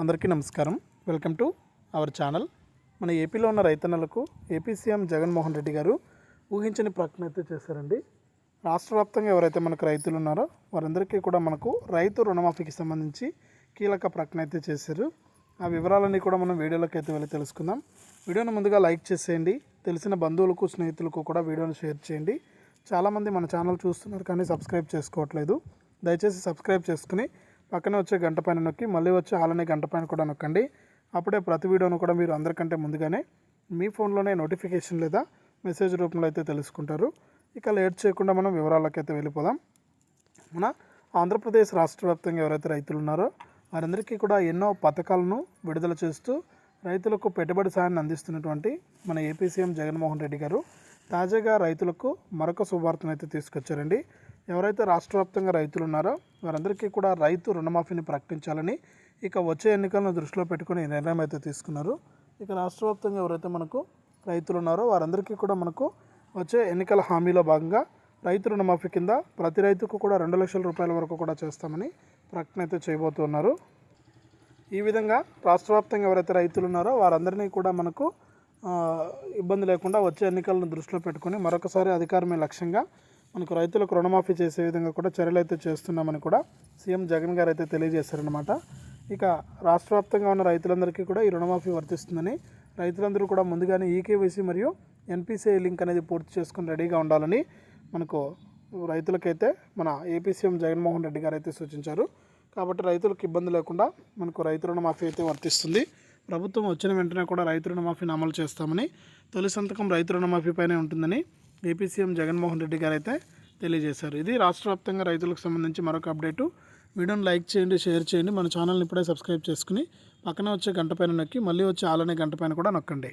అందరికీ నమస్కారం. Welcome to our channel. మన ఏపీలో ఉన్న రైతన్నలకు ఏపీ సీఎం జగన్మోహన్ రెడ్డి గారు ఊహించని ప్రకటన అయితే చేశారండి. రాష్ట్ర వ్యాప్తంగా ఎవరైతే మనకు రైతులు ఉన్నారో వారందరికీ కూడా మనకు రైతు రుణమాఫీకి సంబంధించి కీలక ప్రకటన అయితే చేశారు. ఆ వివరాలన్నీ కూడా మనం వీడియోలోకి అయితే వెళ్ళి తెలుసుకుందాం. వీడియోను ముందుగా లైక్ చేసేయండి. తెలిసిన బంధువులకు స్నేహితులకు కూడా వీడియోను షేర్ చేయండి. చాలామంది మన ఛానల్ చూస్తున్నారు కానీ సబ్స్క్రైబ్ చేసుకోవట్లేదు. దయచేసి సబ్స్క్రైబ్ చేసుకుని పక్కనే వచ్చే గంట పైన నొక్కి మళ్ళీ వచ్చే అలానే గంట పైన కూడా నొక్కండి. అప్పుడే ప్రతి వీడియోను కూడా మీరు అందరికంటే ముందుగానే మీ ఫోన్లోనే నోటిఫికేషన్ లేదా మెసేజ్ రూపంలో అయితే తెలుసుకుంటారు. ఇక లేట్ చేయకుండా మనం వివరాలకైతే అయితే వెళ్ళిపోదాం. మన ఆంధ్రప్రదేశ్ రాష్ట్ర వ్యాప్తంగా ఎవరైతే రైతులు ఉన్నారో వారందరికీ కూడా ఎన్నో పథకాలను విడుదల చేస్తూ రైతులకు పెట్టుబడి సాయాన్ని అందిస్తున్నటువంటి మన ఏపీ సీఎం జగన్మోహన్ రెడ్డి గారు తాజాగా రైతులకు మరొక శుభార్తను అయితే తీసుకొచ్చారండి. ఎవరైతే రాష్ట్ర వ్యాప్తంగా రైతులు ఉన్నారో వారందరికీ కూడా రైతు రుణమాఫీని ప్రకటించాలని ఇక వచ్చే ఎన్నికలను దృష్టిలో పెట్టుకుని నిర్ణయం అయితే తీసుకున్నారు. ఇక రాష్ట్ర వ్యాప్తంగా ఎవరైతే మనకు రైతులు ఉన్నారో వారందరికీ కూడా మనకు వచ్చే ఎన్నికల హామీలో భాగంగా రైతు రుణమాఫీ కింద ప్రతి రైతుకు కూడా రెండు లక్షల రూపాయల వరకు కూడా చేస్తామని ప్రకటన అయితే చేయబోతున్నారు. ఈ విధంగా రాష్ట్ర వ్యాప్తంగా ఎవరైతే రైతులు ఉన్నారో వారందరినీ కూడా మనకు ఇబ్బంది లేకుండా వచ్చే ఎన్నికలను దృష్టిలో పెట్టుకొని మరొకసారి అధికారమే లక్ష్యంగా మనకు రైతులకు రుణమాఫీ చేసే విధంగా కూడా చర్యలు అయితే చేస్తున్నామని కూడా సీఎం జగన్ గారు అయితే తెలియజేశారనమాట ఇక రాష్ట్ర వ్యాప్తంగా ఉన్న రైతులందరికీ కూడా ఈ రుణమాఫీ వర్తిస్తుందని రైతులందరూ కూడా ముందుగానే ఈకేవైసీ మరియు ఎన్పిసిఐ లింక్ అనేది పూర్తి చేసుకుని రెడీగా ఉండాలని మనకు రైతులకైతే మన ఏపీ సీఎం జగన్మోహన్ రెడ్డి గారు అయితే సూచించారు. కాబట్టి రైతులకు ఇబ్బంది లేకుండా మనకు రైతు రుణమాఫీ అయితే వర్తిస్తుంది. ప్రభుత్వం వచ్చిన వెంటనే కూడా రైతు రుణమాఫీని అమలు చేస్తామని తొలి సంతకం రైతు రుణమాఫీ పైనే ఉంటుందని ఏపీ సీఎం జగన్మోహన్ రెడ్డి గారు అయితే తెలియజేశారు. ఇది రాష్ట్ర వ్యాప్తంగా రైతులకు సంబంధించి మరొక అప్డేటు. వీడియోని లైక్ చేయండి షేర్ చేయండి. మన ఛానల్ని ఇప్పుడే సబ్స్క్రైబ్ చేసుకుని పక్కనే వచ్చే గంట పైన నొక్కి మళ్ళీ వచ్చే ఆలనే గంట పైన కూడా నొక్కండి.